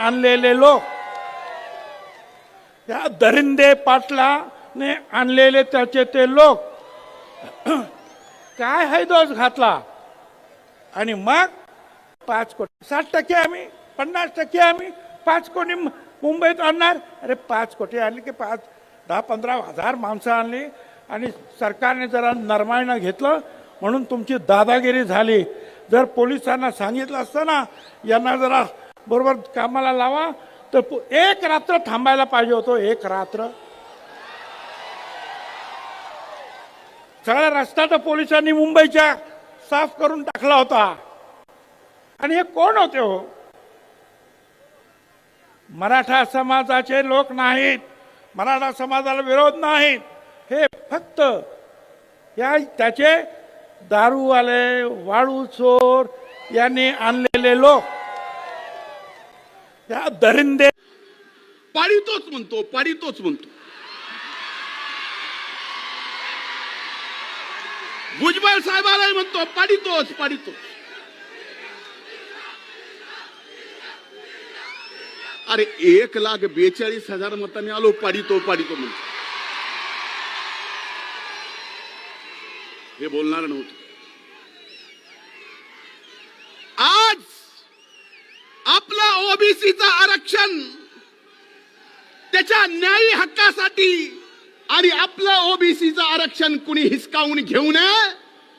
आणलेले लोक या दरिंदे पाटलाने आणलेले त्याचे ते लोक काय हैदोस घातला? आणि मग पाच कोटी साठ टक्के आम्ही पन्नास टक्के आम्ही पाच कोटी मुंबईत आणणार? अरे पाच कोटी आणली की पाच दहा पंधरा हजार माणसं आणली आणि सरकारने जरा नरमाईनं घेतलं म्हणून तुमची दादागिरी झाली. जर पोलिसांना सांगितलं असतं ना यांना जरा बरोबर कामाला लावा. तर एक रात्र थांबायला पाहिजे होतो एक रात्र. सगळा रस्ता तर पोलिसांनी मुंबईच्या साफ करून टाकला होता. आणि हे कोण होते हो? मराठा समाजाचे लोक नाहीत. मराठा समाजाला विरोध नाहीत. हे फक्त या त्याचे दारूवाले वाळू चोर यांनी आणलेले लोक. त्या दरिंदे? पाडितोच म्हणतो पाडितोच म्हणतो. भुजबळ साहेबालाही म्हणतो पाडितोच पाडितोच अरे एक लाख बेचाळीस हजार मतांनी आलो पाडितो पाडितो म्हणतो. हे बोलणार नव्हतं आज आपलं ओबीसीचं आरक्षण त्याच्या न्यायी हक्कासाठी आणि आपलं ओबीसीचं आरक्षण कुणी हिसकावून घेऊ नये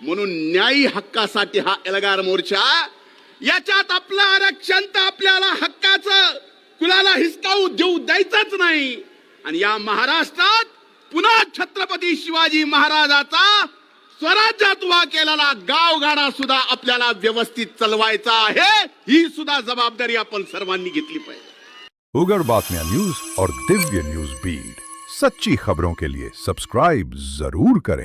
म्हणून न्यायी हक्कासाठी हा एल्गार मोर्चा याच्यात आपलं आरक्षण तर आपल्याला हक्काचं कुणाला हिसकावू देऊ द्यायचंच नाही. आणि या महाराष्ट्रात पुन्हा छत्रपती शिवाजी महाराजाचा स्वराज्यात उभा केलेला गावगाडा सुद्धा आपल्याला व्यवस्थित चालवायचा आहे ही सुद्धा जबाबदारी आपण सर्वांनी घेतली पाहिजे. उघड बातम्या न्यूज और दिव्य न्यूज बीड. सच्ची खबरों के लिए सब्सक्राइब जरूर करें।